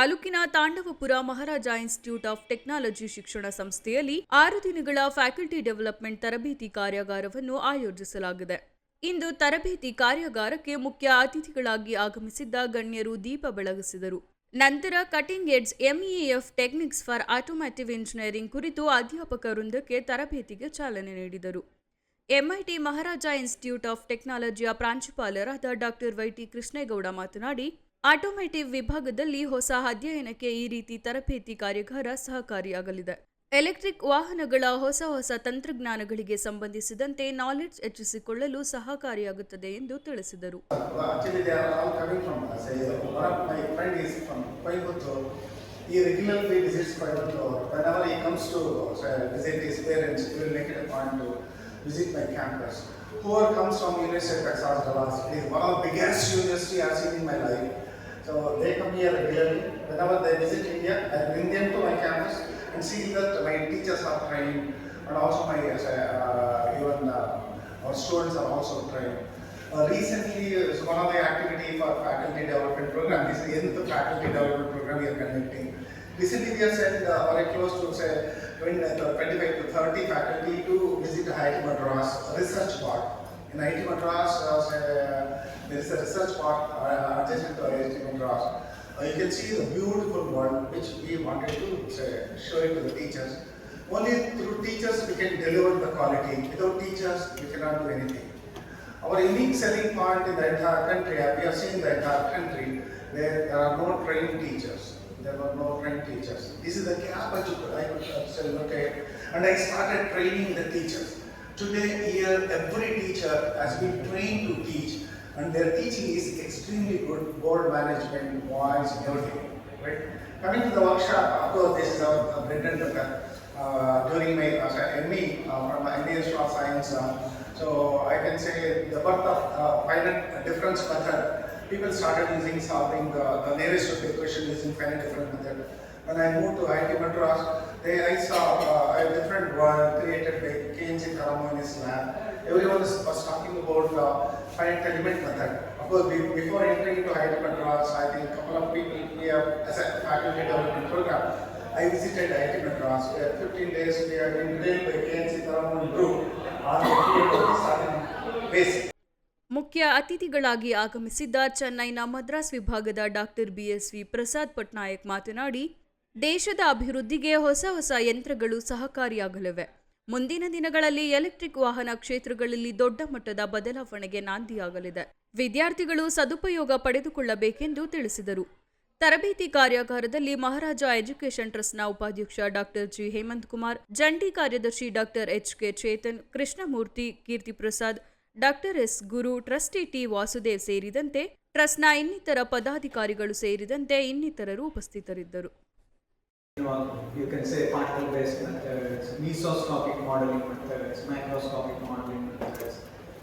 ತಾಲೂಕಿನ Thandavapura Maharaja institute of technology ಶಿಕ್ಷಣ ಸಂಸ್ಥೆಯಲ್ಲಿ ಆರು ದಿನಗಳ ಫ್ಯಾಕಲ್ಟಿ ಡೆವಲಪ್ಮೆಂಟ್ ತರಬೇತಿ ಕಾರ್ಯಾಗಾರವನ್ನು ಆಯೋಜಿಸಲಾಗಿದೆ. ಇಂದು ತರಬೇತಿ ಕಾರ್ಯಾಗಾರಕ್ಕೆ ಮುಖ್ಯ ಅತಿಥಿಗಳಾಗಿ ಆಗಮಿಸಿದ್ದ ಗಣ್ಯರು ದೀಪ ಬೆಳಗಿಸಿದರು. ನಂತರ cutting edge MEF techniques for automotive engineering ಕುರಿತು ಅಧ್ಯಾಪಕ ವೃಂದಕ್ಕೆ ತರಬೇತಿಗೆ ಚಾಲನೆ ನೀಡಿದರು. ಎಂಐಟಿ ಮಹಾರಾಜ ಇನ್ಸ್ಟಿಟ್ಯೂಟ್ ಆಫ್ ಟೆಕ್ನಾಲಜಿಯ ಪ್ರಾಂಶುಪಾಲರಾದ ಡಾಕ್ಟರ್ ವೈಟಿ ಕೃಷ್ಣೇಗೌಡ ಮಾತನಾಡಿ ಆಟೋಮೇಟಿವ್ ವಿಭಾಗದಲ್ಲಿ ಹೊಸ ಅಧ್ಯಯನಕ್ಕೆ ಈ ರೀತಿ ತರಬೇತಿ ಕಾರ್ಯಾಗಾರ ಸಹಕಾರಿಯಾಗಲಿದೆ. ಎಲೆಕ್ಟ್ರಿಕ್ ವಾಹನಗಳ ಹೊಸ ಹೊಸ ತಂತ್ರಜ್ಞಾನಗಳಿಗೆ ಸಂಬಂಧಿಸಿದಂತೆ ನಾಲೆಡ್ಜ್ ಹೆಚ್ಚಿಸಿಕೊಳ್ಳಲು ಸಹಕಾರಿಯಾಗುತ್ತದೆ ಎಂದು ತಿಳಿಸಿದರು. So they come here regularly. Whenever they visit India, I bring them to my campus and see that my teachers are trained and also my uh, uh, even uh, our students are also trained. Uh, recently, uh, so one of the activity for faculty development program, this is the faculty development program we are conducting. Recently, we have sent uh, very close to say 20, uh, 25 to 30 faculty to visit IIT Madras research park. In IIT Madras, uh, there is a research park uh, adjacent to IIT Madras. Uh, you can see the beautiful one which we wanted to say, show it to the teachers. Only through teachers we can deliver the quality. Without teachers, we cannot do anything. Our unique selling point in the entire country, uh, we have seen the entire country, where there are no trained teachers. There were no trained teachers. This is the gap I I uh. And I started training the teachers. Today, here, every teacher has been trained to teach, and their teaching is extremely good, board management, voice, everything. Right? Coming to the workshop, of course, this is uh, bread and butter. Uh, during my uh, ME uh, from Indian Social Science, uh, so I can say the birth of uh, finite difference method. People started using solving the, the nearest equation using finite difference method. When I moved to IIT Madras, they, I saw uh, a different world created by KNC Karamo in his lab. Everyone was, was talking about uh, finite element method. Of course, be- before entering into IIT Madras, I think a couple of people we have as a faculty development program. I visited IIT Madras, where 15 days we have been trained by KNC Karaman group on the field of starting basic. ಮುಖ್ಯ ಅತಿಥಿಗಳಾಗಿ ಆಗಮಿಸಿದ್ದ ಚೆನ್ನೈನ ಮದ್ರಾಸ್ ವಿಭಾಗದ doctor BSV Prasad Patnaik ಮಾತನಾಡಿ ದೇಶದ ಅಭಿವೃದ್ಧಿಗೆ ಹೊಸ ಹೊಸ ಯಂತ್ರಗಳು ಸಹಕಾರಿಯಾಗಲಿವೆ. ಮುಂದಿನ ದಿನಗಳಲ್ಲಿ ಎಲೆಕ್ಟ್ರಿಕ್ ವಾಹನ ಕ್ಷೇತ್ರಗಳಲ್ಲಿ ದೊಡ್ಡ ಮಟ್ಟದ ಬದಲಾವಣೆಗೆ ನಾಂದಿಯಾಗಲಿದೆ. ವಿದ್ಯಾರ್ಥಿಗಳು ಸದುಪಯೋಗ ಪಡೆದುಕೊಳ್ಳಬೇಕೆಂದು ತಿಳಿಸಿದರು. ತರಬೇತಿ ಕಾರ್ಯಾಗಾರದಲ್ಲಿ ಮಹಾರಾಜ ಎಜುಕೇಷನ್ ಟ್ರಸ್ಟ್ನ ಉಪಾಧ್ಯಕ್ಷ ಡಾಕ್ಟರ್ ಜಿ ಹೇಮಂತ್ ಕುಮಾರ್, ಜಂಟಿ ಕಾರ್ಯದರ್ಶಿ doctor H K Chetan, Krishnamurthy Keerthi Prasad doctor S Guru, trustee T Vasudev ಸೇರಿದಂತೆ ಟ್ರಸ್ಟ್ನ ಇನ್ನಿತರ ಪದಾಧಿಕಾರಿಗಳು ಸೇರಿದಂತೆ ಇನ್ನಿತರರು ಉಪಸ್ಥಿತರಿದ್ದರು. You can say particle-based methods, mesoscopic modeling methods, macroscopic modeling methods.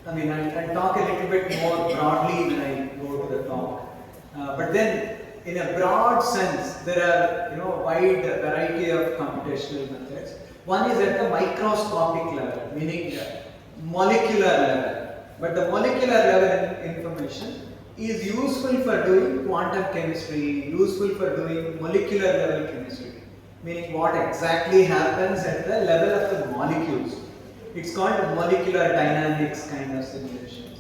I mean, I'll, I'll talk a little bit more broadly when I go to the talk. Uh, but then, in a broad sense, there are you know wide variety of computational methods. One is at the microscopic level, meaning uh, molecular level. But the molecular level in- information is useful for doing quantum chemistry, useful for doing molecular level chemistry, meaning what exactly happens at the level of the molecules. It's called molecular dynamics kind of simulations.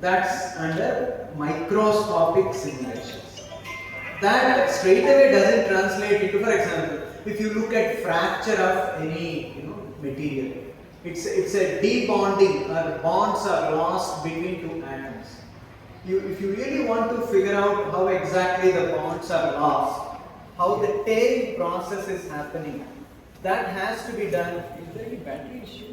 That's under microscopic simulations. That straight away doesn't translate into, for example, if you look at fracture of any you know, material, it's, it's a debonding or bonds are lost between two atoms. You, if you really want to figure out how exactly the bonds are lost, how the tearing process is happening, that has to be done. Is there any battery issue?